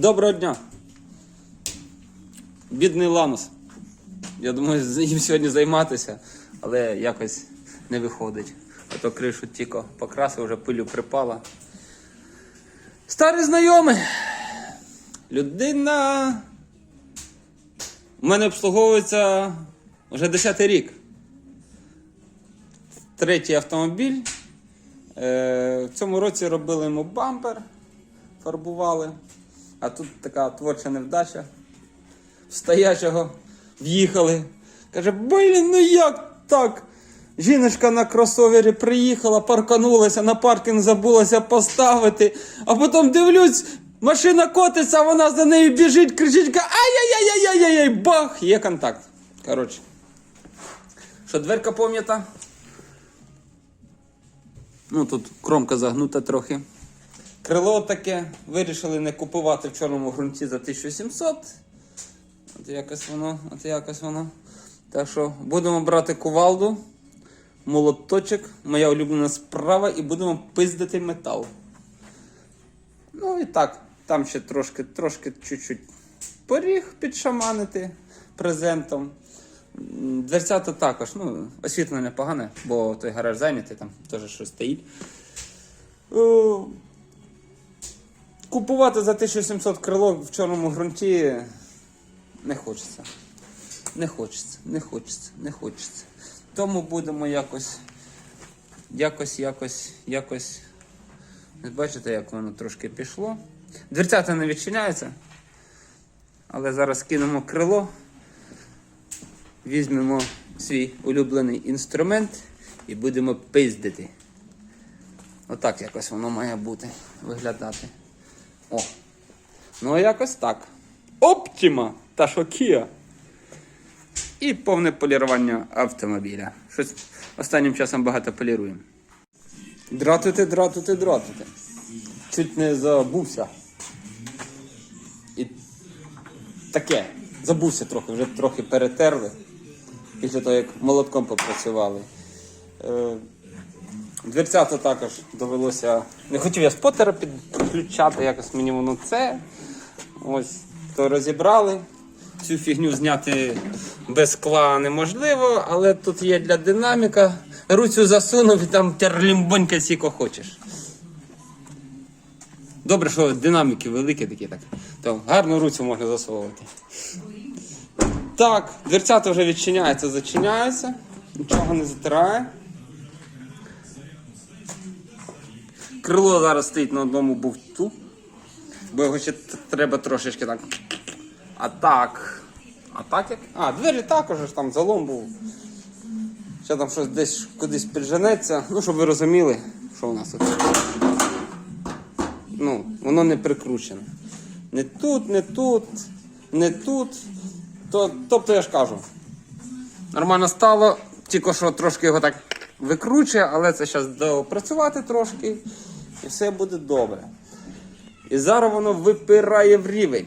Доброго дня. Бідний Ланос. Я думаю, ним сьогодні займатися, але якось не виходить. А то кришу тільки покрасив, вже пилю припала. Старий знайомий. Людина. У мене обслуговується вже 10 рік. Третій автомобіль. Е, в цьому році робили йому бампер, фарбували. А тут така творча невдача. В стоячого в'їхали. Каже, блін, ну як так? Жіночка на кросовері приїхала, парканулася, на паркінг забулася поставити, а потім дивлюсь, машина котиться, вона за нею біжить, кричить, ай-яй-яй-яй-яй-яй, бах, є контакт. Коротше. Що дверка пом'ята? Ну тут кромка загнута трохи. Крило таке вирішили не купувати в чорному ґрунті за 1700. От якось воно, от якось воно. Так що будемо брати кувалду, молоточок, моя улюблена справа, і будемо пиздити метал. Ну і так, там ще трошки, трошки чуть-чуть поріг підшаманити презентом. Дверцята також, ну, освітлення погане, бо той гараж зайнятий, там теж щось стоїть. Купувати за 1700 крило в чорному ґрунті не хочеться. Не хочеться, не хочеться, не хочеться. Тому будемо якось, якось, якось, якось. Бачите, як воно трошки пішло. Дверцята не відчиняються. Але зараз кинемо крило, візьмемо свій улюблений інструмент і будемо пиздити. Отак якось воно має бути виглядати. О. Ну, якось так. Оптима та Шокія. І повне полірування автомобіля. Щось останнім часом багато поліруємо. Дратути, дратути, дратути. Чуть не забувся. І таке. Забувся трохи, вже трохи перетерли. Після того, як молотком попрацювали. Дверцята також довелося. Не хотів я спотера підключати, якось мені воно це. Ось, то розібрали. Цю фігню зняти без скла неможливо, але тут є для динаміка. Руцю засунув і там терлімбонька сіко хочеш. Добре, що динаміки великі такі так. То гарну руцю можна засовувати. Так, дверцята вже відчиняються, зачиняються, нічого не затирає. Крило зараз стоїть на одному бувту, бо його ще треба трошечки так. А так. А так як? А, двері також там залом був. Ще там щось десь кудись підженеться. Ну, щоб ви розуміли, що у нас тут. Ну, воно не прикручене. Не тут, не тут, не тут. То, тобто я ж кажу. Нормально стало, тільки що трошки його так викручує, але це зараз допрацювати трошки і все буде добре. І зараз воно випирає в рівень.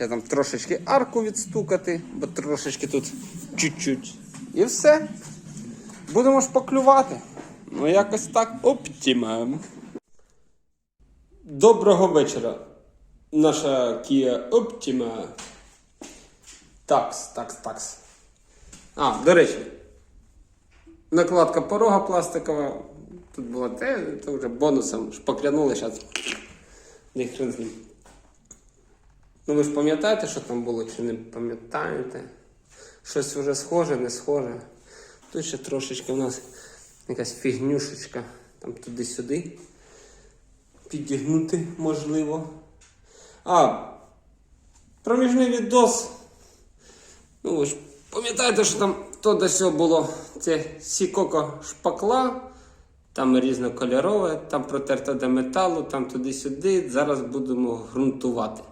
Я там трошечки арку відстукати, бо трошечки тут чуть-чуть. І все. Будемо шпаклювати. Ну, якось так оптима. Доброго вечора. Наша Kia Optima. Такс, такс, такс. А, до речі, накладка порога пластикова. Тут було те, це вже бонусом шпаклянули зараз. Хрен з ним. Ну ви ж пам'ятаєте, що там було, чи не пам'ятаєте? Щось вже схоже, не схоже. Тут ще трошечки у нас якась фігнюшечка. Там туди-сюди. Підігнути можливо. А, проміжний відос. Ну, ви ж пам'ятаєте, що там то до сього було це сікоко шпакла, там різнокольорове, там протерто до металу, там туди-сюди. Зараз будемо ґрунтувати.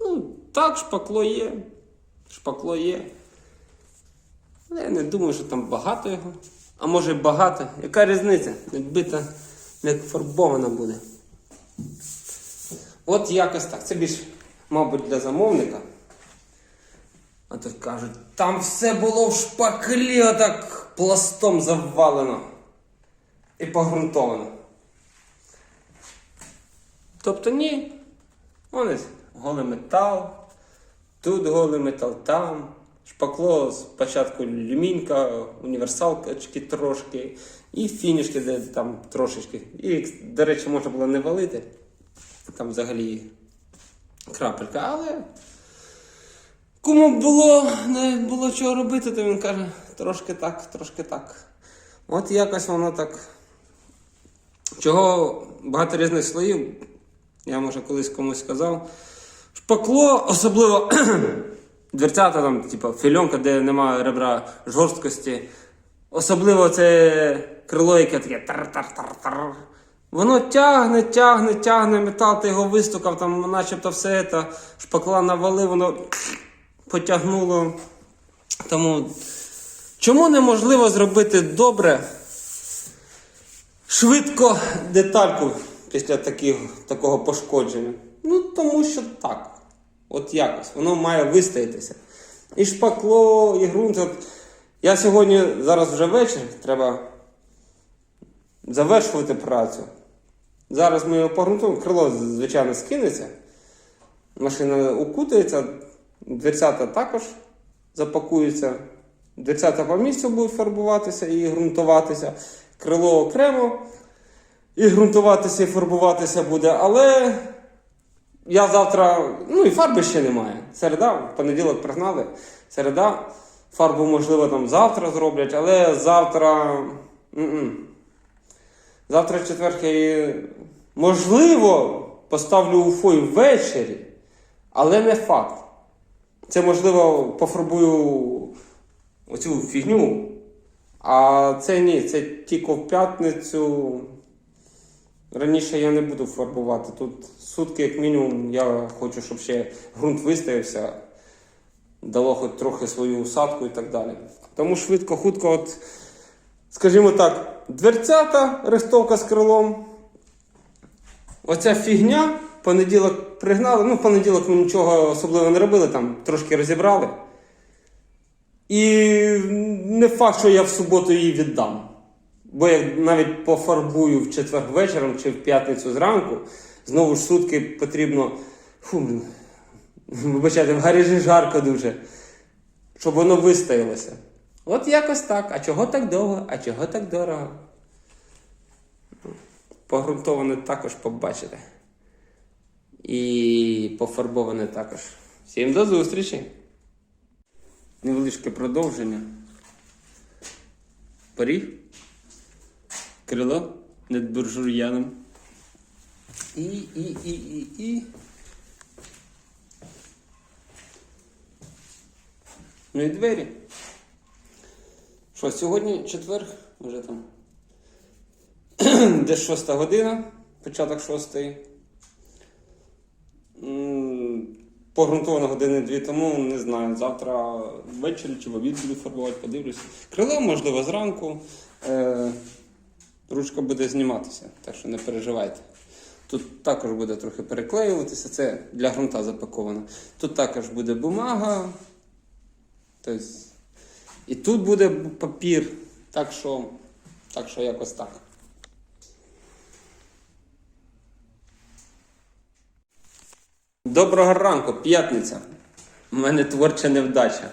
Ну, так, шпакло є. Шпакло є. Але я не думаю, що там багато його. А може багато. Яка різниця? Відбита, не фарбована буде. От якось так. Це більш, мабуть, для замовника. А тут кажуть, там все було в шпаклі, отак пластом завалено. І погрунтовано. Тобто ні, Вон ось голий метал, тут голий метал, там. Шпакло спочатку люмінька, універсалкачки трошки, і фінішки, де там трошечки. І, до речі, можна було не валити. Там взагалі крапелька, але кому було, не було чого робити, то він каже, трошки так, трошки так. От якось воно так. Чого багато різних слоїв, я може колись комусь сказав. Шпакло, особливо дверцята, там, типу, фільонка, де немає ребра жорсткості. Особливо це крило, яке таке тар-тар-тар-тар. Воно тягне, тягне, тягне метал, ти його вистукав, там начебто все це, шпакла навалив, воно потягнуло. Тому чому неможливо зробити добре, швидко детальку після таких, такого пошкодження? Ну, тому що так. От якось, воно має вистоятися. І шпакло, і ґрунт. От я сьогодні, зараз вже вечір, треба завершувати працю. Зараз ми його погрунтуємо, крило, звичайно, скинеться. Машина укутається, дверцята також запакуються. Дверцята по місцю будуть фарбуватися і ґрунтуватися. Крило окремо і ґрунтуватися, і фарбуватися буде. Але я завтра, ну і фарби ще немає. Середа, в понеділок пригнали. Середа, фарбу, можливо, там завтра зроблять, але завтра. м-м. Завтра четвер я можливо, поставлю у фой ввечері, але не факт. Це можливо пофарбую оцю фігню. А це ні, це тільки в п'ятницю. Раніше я не буду фарбувати. Тут сутки, як мінімум, я хочу, щоб ще ґрунт виставився, дало хоч трохи свою усадку і так далі. Тому швидко, хутко, от, скажімо так, дверцята, рестовка з крилом. Оця фігня, понеділок пригнали. Ну, в понеділок ми нічого особливо не робили, там трошки розібрали. І не факт, що я в суботу її віддам. Бо я навіть пофарбую в четвер вечором чи в п'ятницю зранку, знову ж сутки потрібно. Фу, вибачайте, в гаражі жарко дуже, щоб воно вистоялося. От якось так. А чого так довго, а чого так дорого? Погрунтоване також побачите. І пофарбоване також. Всім до зустрічі! Невеличке продовження. Поріг. Крило над буржуяном. І, і, і, і, і. Ну і двері. Що, сьогодні четвер, вже там. Десь шоста година, початок шостої. М, Погрунтовано години дві тому, не знаю, завтра ввечері чи в обід буду фарбувати, подивлюсь. Крило, можливо, зранку. Е, ручка буде зніматися, так що не переживайте. Тут також буде трохи переклеюватися, це для ґрунта запаковано. Тут також буде бумага. Тобто, і тут буде папір. Так що, так що якось так. Доброго ранку, п'ятниця. У мене творча невдача.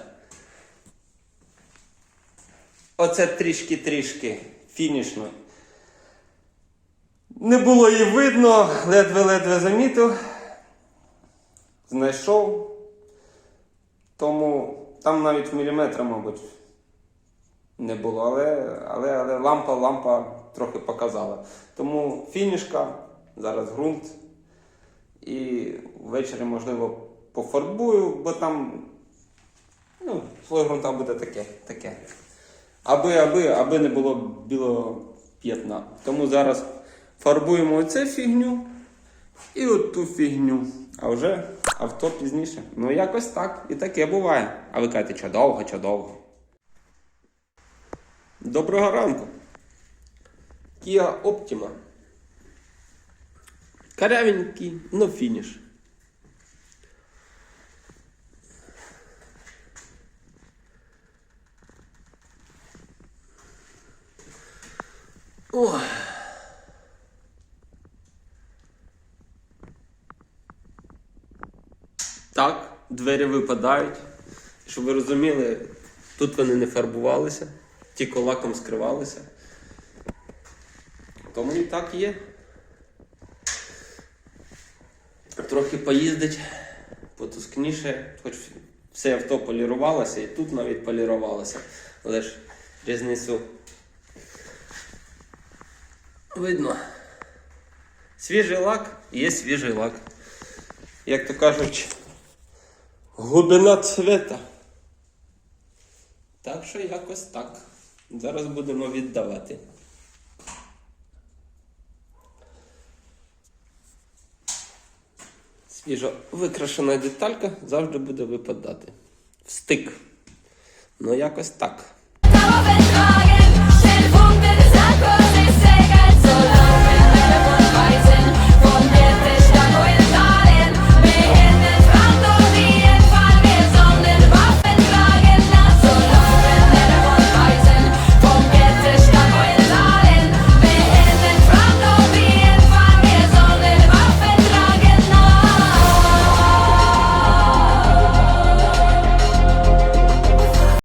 Оце трішки-трішки фінішно. Не було її видно, ледве-ледве замітив. Знайшов. Тому там навіть міліметра, мабуть, не було, але, але, але лампа, лампа трохи показала. Тому фінішка, зараз ґрунт. І ввечері, можливо, пофарбую, бо там ну, слой ґрунта буде таке. таке. Аби, аби, аби не було білого п'ятна. Тому зараз фарбуємо оце фігню і от ту фігню. А вже авто пізніше. Ну якось так. І таке буває. А ви кажете, що довго, що довго. Доброго ранку. Kia Optima. Карявенький, но фініш. О. Так, двері випадають. Щоб ви розуміли, тут вони не фарбувалися, тільки лаком скривалися. Тому і так є. Трохи поїздить, потускніше, хоч все авто полірувалося, і тут навіть полірувалося. Але ж різницю видно. Свіжий лак є свіжий лак. Як то кажуть, глибина цвета. Так що якось так. Зараз будемо віддавати. Свіжо викрашена деталька завжди буде випадати. В стик. Ну якось так.